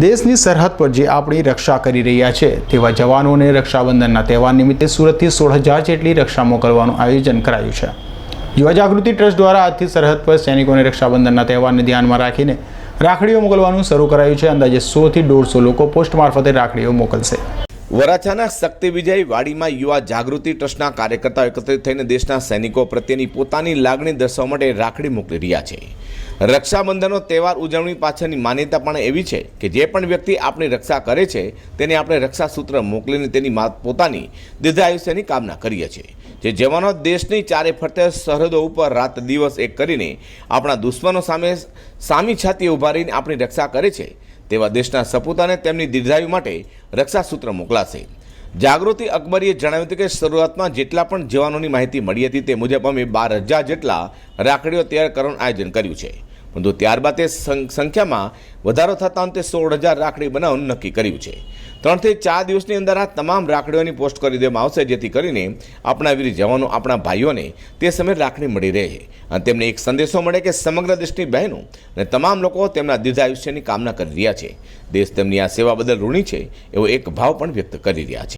દેશની સરહદ પર જે આપણી રક્ષા કરી રહ્યા છે, તેવા જવાનોને રક્ષાબંધનના તહેવાર નિમિત્તે સુરતથી સોળ હજાર જેટલી રક્ષા મોકલવાનું આયોજન કરાયું છે. યુવા જાગૃતિ ટ્રસ્ટ દ્વારા આજથી સરહદ પર સૈનિકોને રક્ષાબંધનના તહેવારને ધ્યાનમાં રાખીને રાખડીઓ મોકલવાનું શરૂ કરાયું છે. અંદાજે સોથી દોઢસો લોકો પોસ્ટ મારફતે રાખડીઓ મોકલશે. વરાછાના શક્તિ વિજય વાડીમાં યુવા જાગૃતિ ટ્રસ્ટના કાર્યકર્તાઓ એકત્રિત થઈને દેશના સૈનિકો પ્રત્યેની પોતાની લાગણી દર્શાવવા માટે રાખડી મોકલી રહ્યા છે. રક્ષાબંધનનો તહેવાર ઉજવણી પાછળની માન્યતા પણ એવી છે કે જે પણ વ્યક્તિ આપણી રક્ષા કરે છે, તેને આપણે રક્ષાસૂત્ર મોકલીને તેની પોતાની દીર્ઘાયુષ્યની કામના કરીએ છીએ. જે જવાનો દેશની ચારે ફરતે સરહદો ઉપર રાત દિવસ એક કરીને આપણા દુશ્મનો સામે સામી છાતી ઊભા રહીને આપણી રક્ષા કરે છે, તેવા દેશના સપૂતાને તેમની દીર્ઘાયુ માટે રક્ષાસૂત્ર મોકલાશે. જાગૃતિ અકબરીએ જણાવ્યું હતું કે શરૂઆતમાં જેટલા પણ જવાનોની માહિતી મળી હતી તે મુજબ અમે બાર હજાર જેટલા રાખડીઓ તૈયાર કરવાનું આયોજન કર્યું છે. પરંતુ ત્યારબાદ તે સંખ્યામાં વધારો થતાં અંતે સોળ હજાર રાખડી બનાવવાનું નક્કી કર્યું છે. ત્રણથી ચાર દિવસની અંદર આ તમામ રાખડીઓની પોસ્ટ કરી દેવામાં આવશે, જેથી કરીને આપણા વીર જવાનો, આપણા ભાઈઓને તે સમયે રાખડી મળી રહે. અને તેમને એક સંદેશો મળે કે સમગ્ર દેશની બહેનો અને તમામ લોકો તેમના દીર્ઘાયુષ્યની કામના કરી રહ્યા છે. દેશ તેમની આ સેવા બદલ ઋણી છે, એવો એક ભાવ પણ વ્યક્ત કરી રહ્યા છે.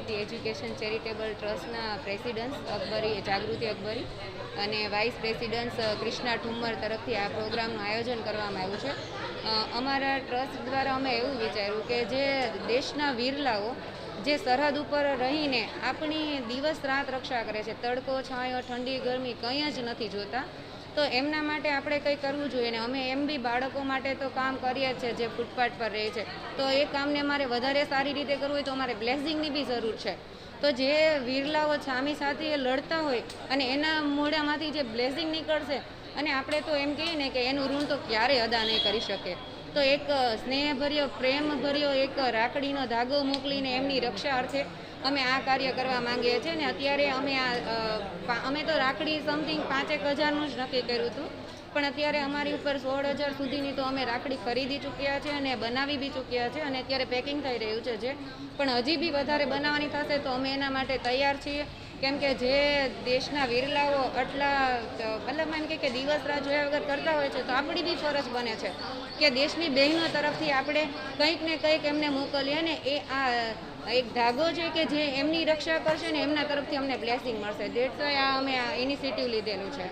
યુવા એજ્યુકેશન ચેરિટેબલ ટ્રસ્ટના પ્રેસિડન્સ અકબરી, જાગૃતિ અકબરી અને વાઇસ પ્રેસિડન્સ ક્રિષ્ના ઠુમ્મર તરફથી આ પ્રોગ્રામનું આયોજન કરવામાં આવ્યું છે. અમારા ટ્રસ્ટ દ્વારા અમે એવું વિચાર્યું કે જે દેશના વીરલાઓ, જે સરહદ ઉપર રહીને આપણી દિવસ રાત રક્ષા કરે છે, તડકો, છાંયો, ઠંડી, ગરમી કંઈ જ નથી જોતા તો એમના માટે આપણે કંઈ કરવું જોઈએ ને? અમે એમ બી બાળકો માટે તો કામ કરીએ જ છે, જે ફૂટપાથ પર રહે છે. તો એ કામને અમારે વધારે સારી રીતે કરવું હોય તો અમારે બ્લેસિંગની બી જરૂર છે. તો જે વીરલાઓ સામી સાથે લડતા હોય અને એના મોઢામાંથી જે બ્લેસિંગ નીકળશે અને આપણે તો એમ કહીએ ને કે એનું ઋણ તો ક્યારેય અદા નહીં કરી શકે. તો એક સ્નેહભર્યો, પ્રેમભર્યો એક રાખડીનો ધાગો મોકલીને એમની રક્ષા અર્થે અમે આ કાર્ય કરવા માંગીએ છીએ ને અત્યારે અમે આ અમે તો રાખડી સમથિંગ પાંચેક હજારનું જ નક્કી કર્યું હતું. પણ અત્યારે અમારી ઉપર સોળ હજાર સુધીની તો અમે રાખડી ખરીદી ચૂક્યા છે અને બનાવી બી ચૂક્યા છે અને અત્યારે પેકિંગ થઈ રહ્યું છે જે. પણ હજી બી વધારે બનાવવાની થશે તો અમે એના માટે તૈયાર છીએ. કેમ કે જે દેશના વીરલાઓ આટલા મતલબ એમ કે દિવસ રાત જોયા વગર કરતા હોય છે તો આપણી બી ફરજ બને છે. કે દેશની બહેનો તરફથી આપણે કંઈક ને કંઈક એમને મોકલીએ ને એ આ એક ધાગો છે કે જે એમની રક્ષા કરશે ને એમના તરફથી અમને બ્લેસિંગ મળશે. દેટ્સ આ અમે આ ઇનિશિયેટિવ લીધેલું છે.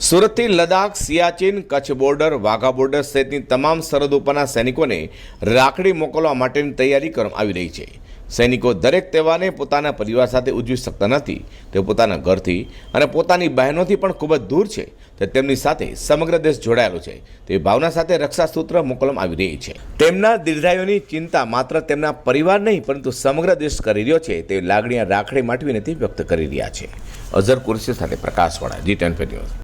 સુરતથી લદાખ સિયાચીન, કચ્છ બોર્ડર વાઘા બોર્ડર સહિતની તમામ સરહદ ઉપરના સૈનિકોને રાખડી મોકલવા માટેની તૈયારી કરવામાં આવી રહી છે. સૈનિકો દરેક તહેવારને પોતાના પરિવાર સાથે ઉજવી શકતા નથી. તેઓ પોતાના ઘરથી અને પોતાની બહેનોથી પણ ખૂબ જ દૂર છે તે તેમની સાથે સમગ્ર દેશ જોડાયેલો છે. તે ભાવના સાથે રક્ષા સૂત્ર મોકલવામાં આવી રહી છે. તેમના દીર્ઘાયુની ચિંતા માત્ર તેમના પરિવાર નહીં, પરંતુ સમગ્ર દેશ કરી રહ્યો છે. તે લાગણીયા રાખડી માટવીને તે વ્યક્ત કરી રહ્યા છે. અઝર કુરશી સાથે પ્રકાશવાળા જી ટેન ન્યૂઝ.